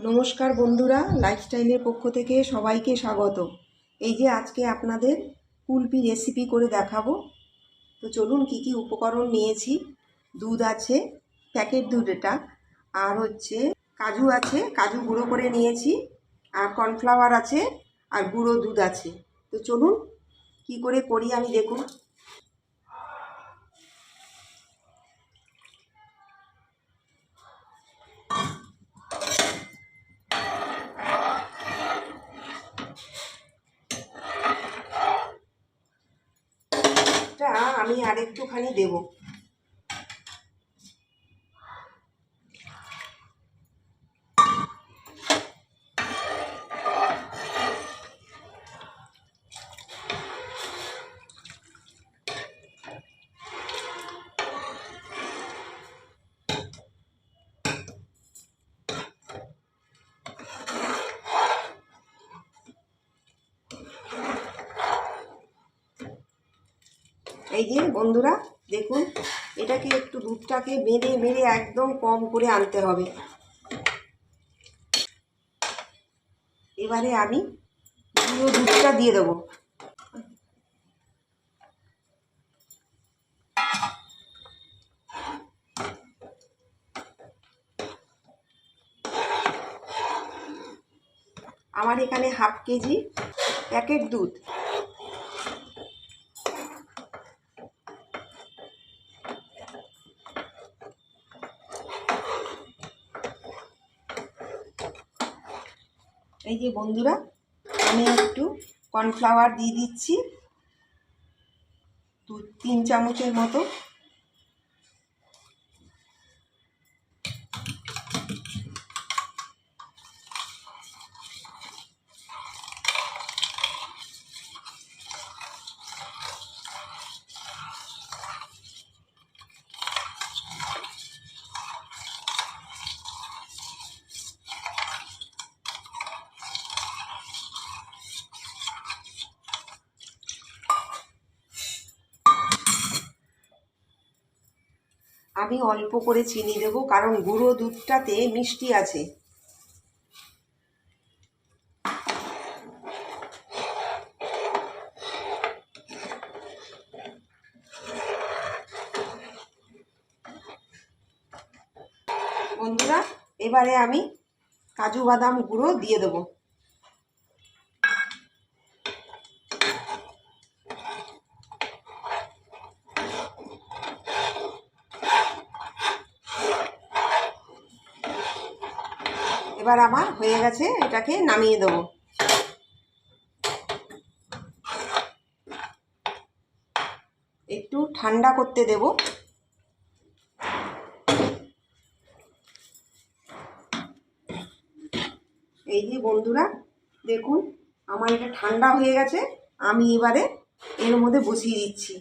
নমস্কার বন্ধুরা লাইফস্টাইলের পক্ষ থেকে সবাইকে স্বাগত। এই যে আজকে আপনাদের কুলপি রেসিপি করে দেখাবো। তো চলুন কি কি উপকরণ নিয়েছি। দুধ আছে প্যাকেট দুধ এটা। আর হচ্ছে কাজু আছে, কাজু গুঁড়ো করে নিয়েছি। আর কর্নফ্লাওয়ার আছে, আর গুঁড়ো দুধ আছে। তো চলুন কি করে করি আমি দেখুন। এটা আর একটুখানি দেবো। এই যে বন্ধুরা, দেখুন, এটাকে একটু দুধটাকে মেরে মেরে একদম কম করে আনতে হবে। এবারে আমি পুরো দুধটা দিয়ে দেবো। আমার এখানে হাফ কেজি প্যাকেট দুধ। এই যে বন্ধুরা আমি একটু কর্নফ্লাওয়ার দিয়ে দিচ্ছি। দু তিন চামচের মতো। আমি অল্প করে চিনি দেবো, কারণ গুঁড়ো দুধটাতে মিষ্টি আছে। বন্ধুরা, এবারে আমি কাজু বাদাম গুঁড়ো দিয়ে দেবো। এবার আমার হয়ে গেছে এটাকে নামিয়ে দেবো। একটু ঠান্ডা করতে দেব। এই যে বন্ধুরা, দেখুন, আমার এটা ঠান্ডা হয়ে গেছে, আমি এবারে এর মধ্যে বসিয়ে দিচ্ছি।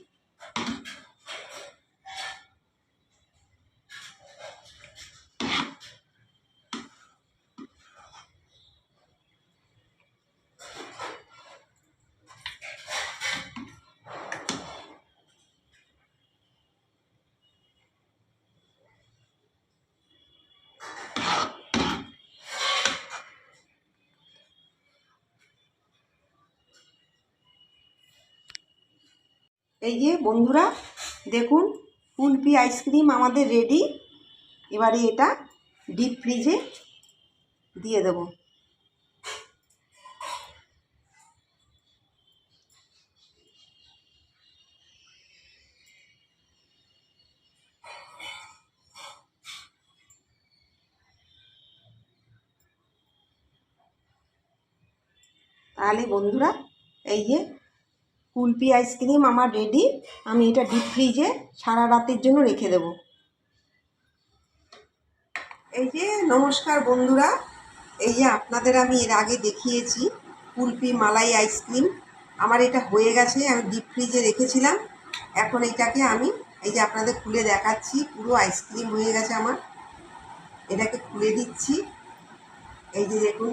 এই যে বন্ধুরা, দেখুন, কুলপি আইসক্রিম আমাদের রেডি এবারে এটা ডিপ ফ্রিজে দিয়ে দেব। তাহলে বন্ধুরা, এই যে কুলপি আইসক্রিম আমার রেডি আমি এটা ডিপ ফ্রিজে সারা রাতের জন্য রেখে দেব। এই যে, নমস্কার বন্ধুরা। এই যে আপনাদের আমি এর আগে দেখিয়েছি কুলপি মালাই আইসক্রিম আমার এটা হয়ে গেছে, আমি ডিপ ফ্রিজে রেখেছিলাম। এখন এটাকে আমি, এই যে আপনাদের খুলে দেখাচ্ছি, পুরো আইসক্রিম হয়ে গেছে আমার। এটাকে খুলে দিচ্ছি। এই যে দেখুন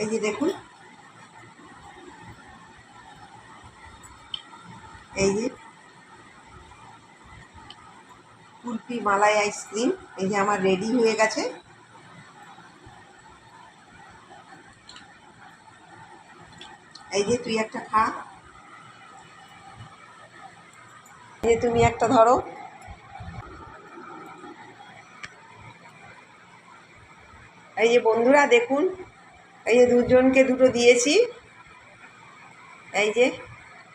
এই যে দেখুন। এই যে কুলপি মালাই আইসক্রিম এই যে আমার রেডি হয়ে গেছে। এই যে তুই একটা খা। এই যে তুমি একটা ধরো। এই যে বন্ধুরা দেখুন এই যে দুজনকে দুটো দিয়েছি। এই যে,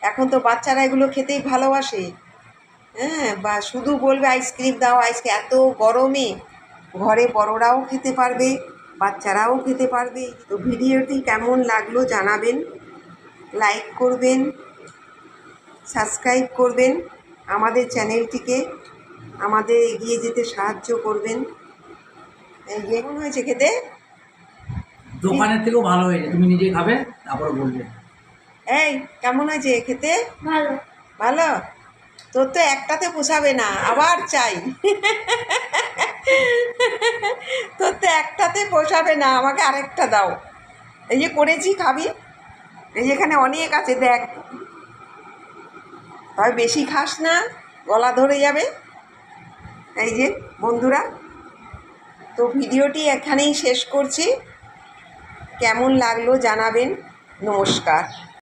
এখন তো বাচ্চারা এগুলো খেতেই ভালোবাসে। হ্যাঁ বা শুধু বলবে আইসক্রিম দাও আইসক্রিম এত গরমে ঘরে বড়রাও খেতে পারবে, বাচ্চারাও খেতে পারবে। তো ভিডিওটি কেমন লাগল জানাবেন লাইক করবেন সাবস্ক্রাইব করবেন আমাদের চ্যানেলটিকে, আমাদের এগিয়ে যেতে সাহায্য করবেন। এই যে, কেমন হয়েছে খেতে? দোকানের থেকেও ভালো হয়েছে তুমি নিজে খাবে তারপরে বলবে। এই কেমন হয়েছে খেতে? ভালো। ভালো? তোর তো একটাতে পোষাবে না আবার চাই। তোর তো একটাতে পোষাবে না আমাকে আরেকটা দাও। এই যে করেছি খাবি? এই যে এখানে অনেক আছে দেখ। তবে বেশি খাস না গলা ধরে যাবে। এই যে বন্ধুরা তো ভিডিওটি এখানেই শেষ করছি। কেমন লাগল জানাবেন। নমস্কার।